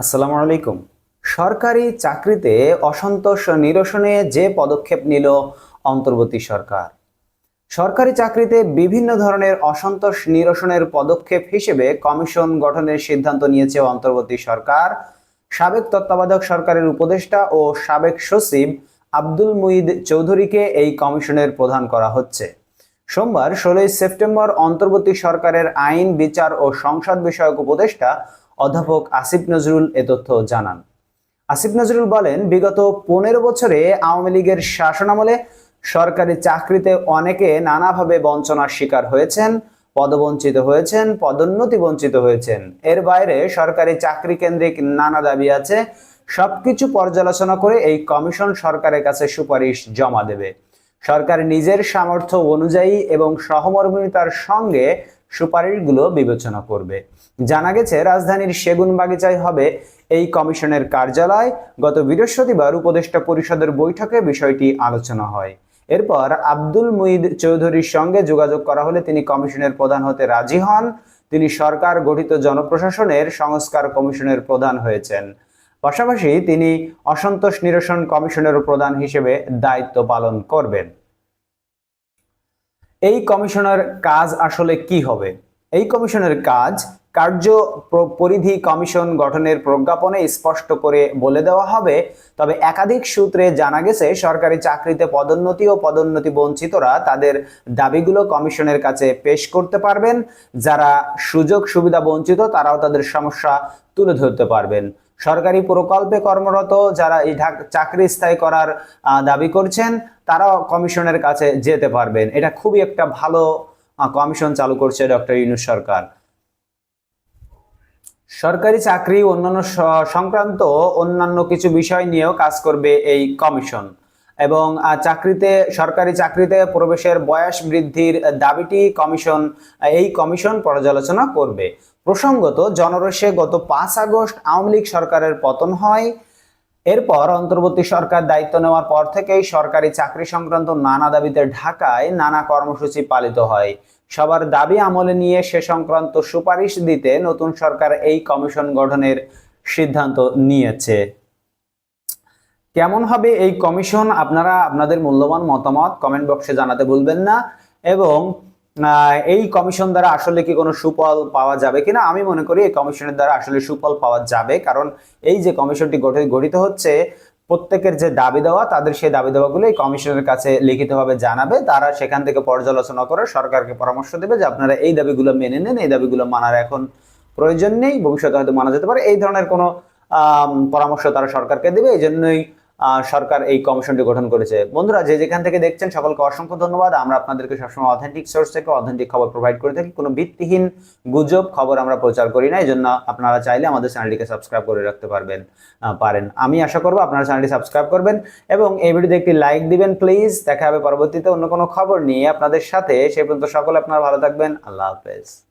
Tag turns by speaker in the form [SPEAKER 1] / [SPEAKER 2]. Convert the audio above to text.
[SPEAKER 1] আসসালামু আলাইকুম। সরকারি চাকরিতে অসন্তোষ নিরসনে যে পদক্ষেপ নিল অন্তর্বর্তী সরকার। সরকারি চাকরিতে বিভিন্ন ধরনের অসন্তোষ নিরসনের পদক্ষেপ হিসেবে কমিশন গঠনের সিদ্ধান্ত নিয়েছে অন্তর্বর্তী সরকার। সাবেক তত্ত্বাবধায়ক সরকারের উপদেষ্টা ও সাবেক সচিব আব্দুল মুইদ চৌধুরীকে এই কমিশনের প্রধান করা হচ্ছে। সোমবার ষোলোই সেপ্টেম্বর অন্তর্বর্তী সরকারের আইন, বিচার ও সংসদ বিষয়ক উপদেষ্টা অধ্যাপক আসিফ নজরুল এ তথ্য জানান। আসিফ নজরুল বলেন, বিগত পনেরো বছরে আওয়ামী লীগের শাসনামলে সরকারি চাকরিতে অনেকে নানাভাবে বঞ্চনার শিকার হয়েছেন, পদবঞ্চিত হয়েছেন, পদোন্নতি বঞ্চিত হয়েছেন। এর বাইরে সরকারি চাকরি কেন্দ্রিক নানা দাবি আছে, সবকিছু পর্যালোচনা করে এই কমিশন সরকারের কাছে সুপারিশ জমা দেবে। সরকার নিজের সামর্থ্য অনুযায়ী এবং সহমর্মিতার সঙ্গে সুপারিশগুলো বিবেচনা করবে। জানা গেছে, রাজধানীর সেগুন বাগিচায় হবে এই কমিশনের কার্যালয়। গত বৃহস্পতিবার উপদেষ্টা পরিষদের বৈঠকে বিষয়টি আলোচনা হয়। এরপর আব্দুল মুইদ চৌধুরীর সঙ্গে যোগাযোগ করা হলে তিনি কমিশনের প্রধান হতে রাজি হন। তিনি সরকার গঠিত জনপ্রশাসনের সংস্কার কমিশনের প্রধান হয়েছেন। পাশাপাশি তিনি অসন্তোষ নিরসন কমিশনের প্রধান হিসেবে দায়িত্ব পালন করবেন। এই কমিশনের কাজ আসলে কি হবে? এই কমিশনের কাজ কার্য পরিধি কমিশন গঠনের প্রজ্ঞাপনে স্পষ্ট করে বলে দেওয়া হবে। তবে একাধিক সূত্রে জানা গেছে, সরকারি চাকরিতে পদোন্নতি ও পদোন্নতি বঞ্চিতরা তাদের দাবিগুলো কমিশনের কাছে পেশ করতে পারবেন। যারা সুযোগ সুবিধা বঞ্চিত, তারাও তাদের সমস্যা তুলে ধরতে পারবেন। সরকারি প্রকল্পে কর্মরত যারা এই চাকরি স্থায়ী করার দাবি করছেন, তারাও কমিশনের কাছে যেতে পারবেন। এটা খুবই একটা ভালো কমিশন চালু করছে ডক্টর ইউনুস সরকার। সরকারি চাকরি, অন্যান্য সংক্রান্ত অন্যান্য কিছু বিষয় নিয়েও কাজ করবে এই কমিশন। এবং চাকরিতে, সরকারি চাকরিতে প্রবেশের বয়স বৃদ্ধির দাবিটি কমিশন, এই কমিশন পর্যালোচনা করবে। প্রসঙ্গত জনরসে গত পাঁচ আগস্ট আওয়ামী লীগ সরকারের পতন হয়। এরপর অন্তর্বর্তী সরকার দায়িত্ব নেওয়ার পর থেকেই সরকারি চাকরি সংক্রান্ত নানা দাবিতে ঢাকায় নানা কর্মসূচি পালিত হয়। সবার দাবি আমলে নিয়ে সে সংক্রান্ত সুপারিশ দিতে নতুন সরকার এই কমিশন গঠনের সিদ্ধান্ত নিয়েছে। কেমন হবে এই কমিশন? আপনারা, আপনাদের মূল্যবান মতামত কমেন্ট বক্সে জানাতে ভুলবেন না। এবং এই কমিশন দ্বারা আসলে কি কোনো সুফল পাওয়া যাবে কিনা? আমি মনে করি এই কমিশনের দ্বারা আসলে সুফল পাওয়া যাবে। কারণ এই যে কমিশনটি গঠি- গঠিত হচ্ছে, প্রত্যেকের যে দাবি দেওয়া, তাদের সেই দাবি দেওয়াগুলো এই কমিশনের কাছে লিখিতভাবে জানাবে। তারা সেখান থেকে পর্যালোচনা করে সরকারকে পরামর্শ দেবে যে আপনারা এই দাবিগুলো মেনে নেন, এই দাবিগুলো মানার এখন প্রয়োজন নেই, ভবিষ্যতে হয়তো মানা যেতে পারে। এই ধরনের কোনো পরামর্শ তারা সরকারকে দেবে। এই জন্যই সরকার এই কমিশনটি গঠন করেছে। বন্ধুরা, যে যেখান থেকে দেখছেন, সকলকে অসংখ্য ধন্যবাদ। আমরা আপনাদেরকে সবসময় অথেন্টিক সোর্স থেকে অথেন্টিক খবর প্রোভাইড করে থাকি। কোনো ভিত্তিহীন গুজব, খবর আমরা প্রচার করি না। এই জন্য আপনারা চাইলে আমাদের চ্যানেলটিকে সাবস্ক্রাইব করে রাখতে পারবেন পারেন। আমি আশা করব আপনারা চ্যানেলটি সাবস্ক্রাইব করবেন এবং এই ভিডিওতে একটি লাইক দিবেন প্লিজ দেখা হবে পরবর্তীতে অন্য কোনো খবর নিয়ে আপনাদের সাথে। সে পর্যন্ত সকলে আপনারা ভালো থাকবেন। আল্লাহ হাফেজ।